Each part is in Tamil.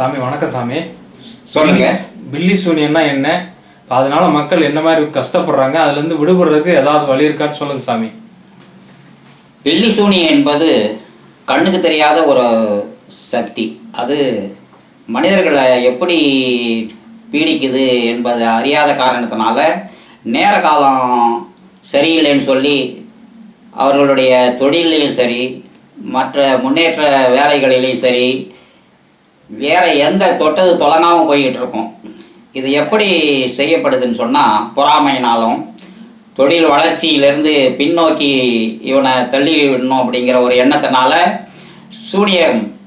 சாமி வணக்கம் சாமி. சொல்லுங்க. பில்லி சூனியன்னா என்ன? அதனால மக்கள் என்ன மாதிரி கஷ்டப்படுறாங்க? அதுல இருந்து விடுபடுறதுக்கு ஏதாவது வழி இருக்கான்னு சொல்லுங்க சாமி. பில்லி சூனியம் என்பது கண்ணுக்கு தெரியாத ஒரு சக்தி. அது மனிதர்களை எப்படி பீடிக்குது என்பது அறியாத காரணத்தினால நேர காலம் சரியில்லைன்னு சொல்லி அவர்களுடைய தொழிலையும் சரி மற்ற முன்னேற்ற வேலைகளிலையும் சரி வேற எந்த தொட்டது தொலங்காமல் போய்கிட்டு இருக்கும் இது எப்படி செய்யப்படுதுன்னு சொன்னால் பொறாமையினாலும் தொழில் வளர்ச்சியிலிருந்து பின்னோக்கி இவனை தள்ளி விடணும் அப்படிங்கிற ஒரு எண்ணத்தினால சூனியம்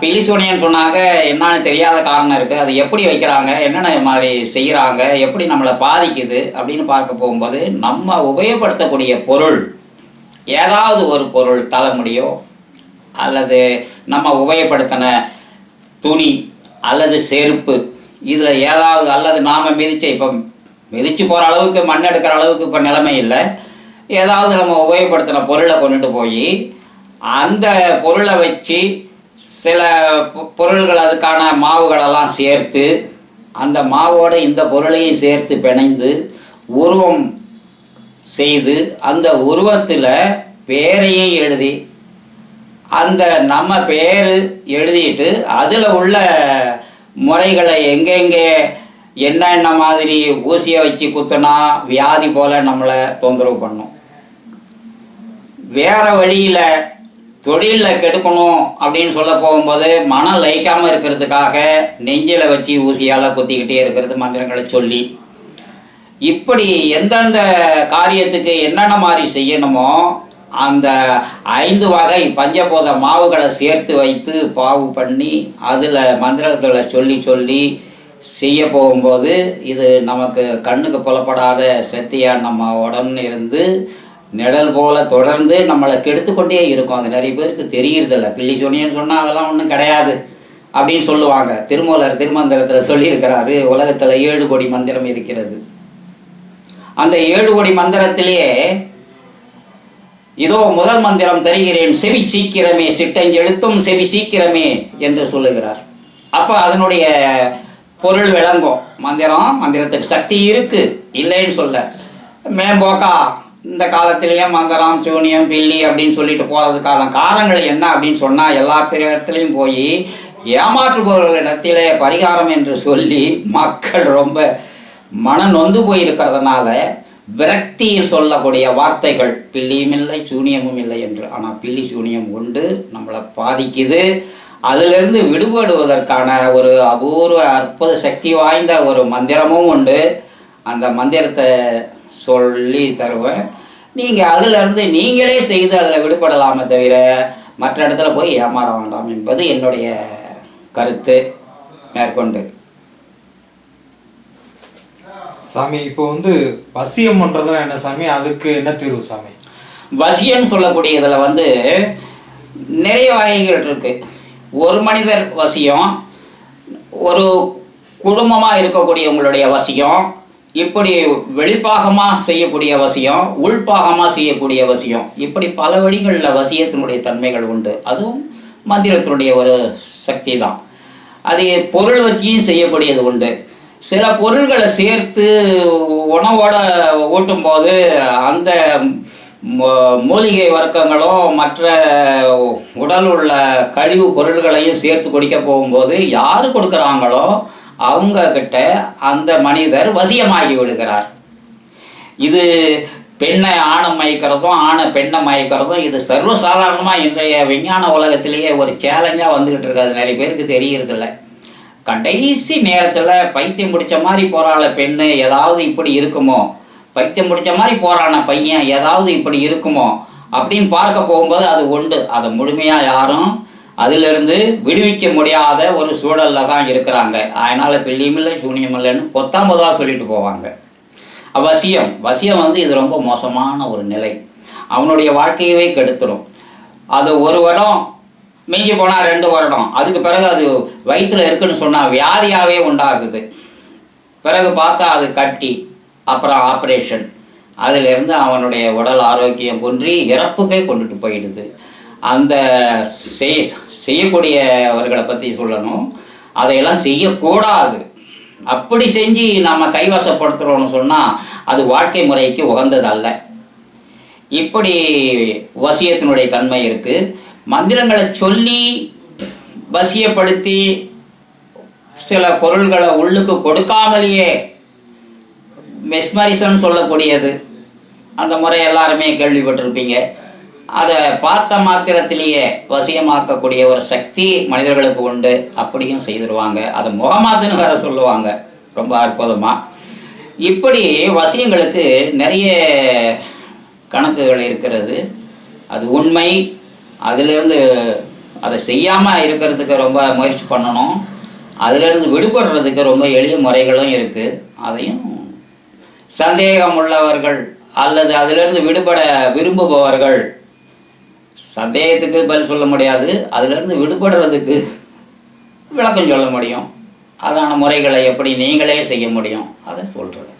பிலி சூனியன் சூனியம்னு சொன்னாங்க என்னன்னு தெரியாத காரணம் இருக்குது அது எப்படி வைக்கிறாங்க? என்னென்ன மாதிரி செய்கிறாங்க எப்படி நம்மளை பாதிக்குது? அப்படின்னு பார்க்க போகும்போது நம்ம உபயோகப்படுத்தக்கூடிய பொருள் ஏதாவது ஒரு பொருள் தலைமுடியோ அல்லது நம்ம உபயோகப்படுத்தின துணி அல்லது செருப்பு. இதில் ஏதாவது அல்லது நாம் மிதிச்ச இப்போ மிதிச்சு போகிற அளவுக்கு மண் எடுக்கிற அளவுக்கு இப்போ நிலைமை இல்லை. ஏதாவது நம்ம உபயோகப்படுத்தின பொருளை கொண்டுட்டு போய் அந்த பொருளை வச்சு சில பொருள்கள் அதுக்கான மாவுகளெல்லாம் சேர்த்து அந்த மாவோட இந்த பொருளையும் சேர்த்து பிணைந்து உருவம் செய்து அந்த உருவத்தில் பேரையும் எழுதி அந்த நம்ம பேர் எழுதிட்டு அதில் உள்ள முறைகளை எங்கெங்கே என்னென்ன மாதிரி ஊசியை வச்சு குத்தினா வியாதி போல் நம்மளை தொந்தரவு பண்ணும். வேறு வழியில் தொழிலில் கெடுக்கணும் அப்படின்னு சொல்ல போகும்போது மனம் லயிக்காமல் இருக்கிறதுக்காக நெஞ்சில் வச்சு ஊசியால் குத்திக்கிட்டே இருக்கிறது மந்திரங்களை சொல்லி இப்படி எந்தெந்த காரியத்துக்கு என்னென்ன மாதிரி செய்யணுமோ அந்த ஐந்து வகை பஞ்சபோத மாவுகளை சேர்த்து வைத்து பாவு பண்ணி அதில் மந்திரங்களை சொல்லி சொல்லி செய்ய போகும்போது இது நமக்கு கண்ணுக்கு புலப்படாத சக்தியாக நம்ம உடம்புன்னு இருந்து நிழல் போல தொடர்ந்து நம்மளை கெடுத்துக்கொண்டே இருக்கும். அது நிறைய பேருக்கு தெரியறதில்ல. பில்லி சொன்னியன்னு சொன்னால் அதெல்லாம் ஒன்றும் கிடையாது அப்படின்னு சொல்லுவாங்க. திருமூலர் திருமந்திரத்தில் சொல்லியிருக்கிறாரு உலகத்தில் ஏழு கோடி மந்திரம் இருக்கிறது. அந்த ஏழு கோடி மந்திரத்திலேயே இதோ முதல் மந்திரம் தருகிறேன். செவி சீக்கிரமே சிட்டஞ்செழுத்தும் செவி சீக்கிரமே என்று சொல்லுகிறார். அப்போ அதனுடைய பொருள் விளங்கும். மந்திரம் மந்திரத்துக்கு சக்தி இருக்கு. இல்லைன்னு சொல்ல. மேம்போக்கா இந்த காலத்திலேயே மந்திரம் சூனியம் பில்லி அப்படின்னு சொல்லிட்டு போகிறதுக்கான காரணங்கள் என்ன அப்படின்னு சொன்னால் எல்லா இடத்துலையும் போய் ஏமாற்றுபவர்களிடத்திலே பரிகாரம் என்று சொல்லி மக்கள் ரொம்ப மன நொந்து போயிருக்கிறதுனால விரக்தியில் சொல்லக்கூடிய வார்த்தைகள் பில்லியும் இல்லை சூனியமும் இல்லை என்று. ஆனால் பில்லி சூனியம் உண்டு நம்மளை பாதிக்குது. அதிலிருந்து விடுபடுவதற்கான ஒரு அபூர்வ அற்புத சக்தி வாய்ந்த ஒரு மந்திரமும் உண்டு. அந்த மந்திரத்தை சொல்லி தருவேன். நீங்கள் அதிலிருந்து நீங்களே செய்து அதில் விடுபடலாமே தவிர மற்ற இடத்துல போய் ஏமாற வேண்டாம் என்பது என்னுடைய கருத்து மேற்கொண்டு. சாமி இப்போ வந்து வசியம் பண்றதுன்னா என்ன சாமி? அதுக்கு என்ன தீர்வு சாமி? வசியம்னு சொல்லக்கூடியதில் வந்து நிறைய வகைகள் இருக்கு. ஒரு மனிதர் வசியம் ஒரு குடும்பமாக இருக்கக்கூடியவங்களுடைய வசியம் இப்படி வெளிப்பாகமாக செய்யக்கூடிய வசியம் உள்பாகமாக செய்யக்கூடிய வசியம் இப்படி பல வழிகளில் வசியத்தினுடைய தன்மைகள் உண்டு. அதுவும் மந்திரத்தினுடைய ஒரு சக்தி தான் அது பொருள் வச்சியும் செய்யக்கூடியது உண்டு. சில பொருள்களை சேர்த்து உணவோட ஊட்டும்போது அந்த மூலிகை வர்க்கங்களும் மற்ற உடல் உள்ள கழிவு பொருள்களையும் சேர்த்து குடிக்க போகும்போது யார் கொடுக்குறாங்களோ அவங்க கிட்ட அந்த மனிதர் வசியமாகி விடுகிறார். இது பெண்ணை ஆணை மயக்கிறதும் ஆணை பெண்ணை மயக்கிறதும் இது சர்வசாதாரணமாக இன்றைய விஞ்ஞான உலகத்திலேயே ஒரு சேலஞ்சாக வந்துக்கிட்டு இருக்காது நிறைய பேருக்கு தெரியறதில்லை. கடைசி நேரத்தில் பைத்தியம் பிடிச்ச மாதிரி போகிறாள பெண்ணு ஏதாவது இப்படி இருக்குமோ? பைத்தியம் பிடிச்ச மாதிரி போகிறான பையன் ஏதாவது இப்படி இருக்குமோ? அப்படின்னு பார்க்க போகும்போது அது உண்டு. அதை முழுமையாக யாரும் அதிலிருந்து விடுவிக்க முடியாத ஒரு சூழலில் தான் இருக்கிறாங்க. அதனால் பிள்ளையும் இல்லை சூனியம் இல்லைன்னு பொத்தாம் பொதுவாக சொல்லிட்டு போவாங்க. வசியம் வசியம் வந்து இது ரொம்ப மோசமான ஒரு நிலை. அவனுடைய வாழ்க்கையவே கெடுத்துடும் அது ஒரு வருடம் மிஞ்சி போனால் ரெண்டு வருடம். அதுக்கு பிறகு அது வயிற்றில் இருக்குன்னு சொன்னால் வியாதியாகவே உண்டாகுது. பிறகு பார்த்தா அது கட்டி அப்புறம் ஆப்ரேஷன். அதிலிருந்து அவனுடைய உடல் ஆரோக்கியம் குன்றி இறப்புக்கே கொண்டுட்டு போயிடுது. அந்த செய் செய்யக்கூடியவர்களை பற்றி சொல்லணும். அதையெல்லாம் செய்யக்கூடாது. அப்படி செஞ்சு நம்ம கைவசப்படுத்துகிறோம்னு சொன்னால் அது வாழ்க்கை முறைக்கு உகந்ததல்ல. இப்படி வசியத்தினுடைய தன்மை இருக்குது மந்திரங்களை சொல்லி வசியப்படுத்தி சில பொருள்களை உள்ளுக்கு கொடுக்காமலேயே மெஸ்மரிசம் சொல்லக்கூடியது. அந்த முறை எல்லாருமே கேள்விப்பட்டிருப்பீங்க. அதை பார்த்த மாத்திரத்திலேயே வசியமாக்கக்கூடிய ஒரு சக்தி மனிதர்களுக்கு உண்டு. அப்படியும் செய்திருவாங்க. அதை முகமாத்துன்னு வேற சொல்லுவாங்க. ரொம்ப அற்புதமாக இப்படி வசியங்களுக்கு நிறைய கணக்குகள் இருக்கிறது. அது உண்மை. அதுலேருந்து அதை செய்யாமல் இருக்கிறதுக்கு ரொம்ப முயற்சி பண்ணணும். அதிலிருந்து விடுபடுறதுக்கு ரொம்ப எளிய முறைகளும் இருக்குது அதையும் சந்தேகம் உள்ளவர்கள் அல்லது அதிலிருந்து விடுபட விரும்புபவர்கள் சந்தேகத்துக்கு பதில் சொல்ல முடியாது. அதிலிருந்து விடுபடுறதுக்கு விளக்கம் சொல்ல முடியும். அதான முறைகளை எப்படி நீங்களே செய்ய முடியும். அதை சொல்கிறேன்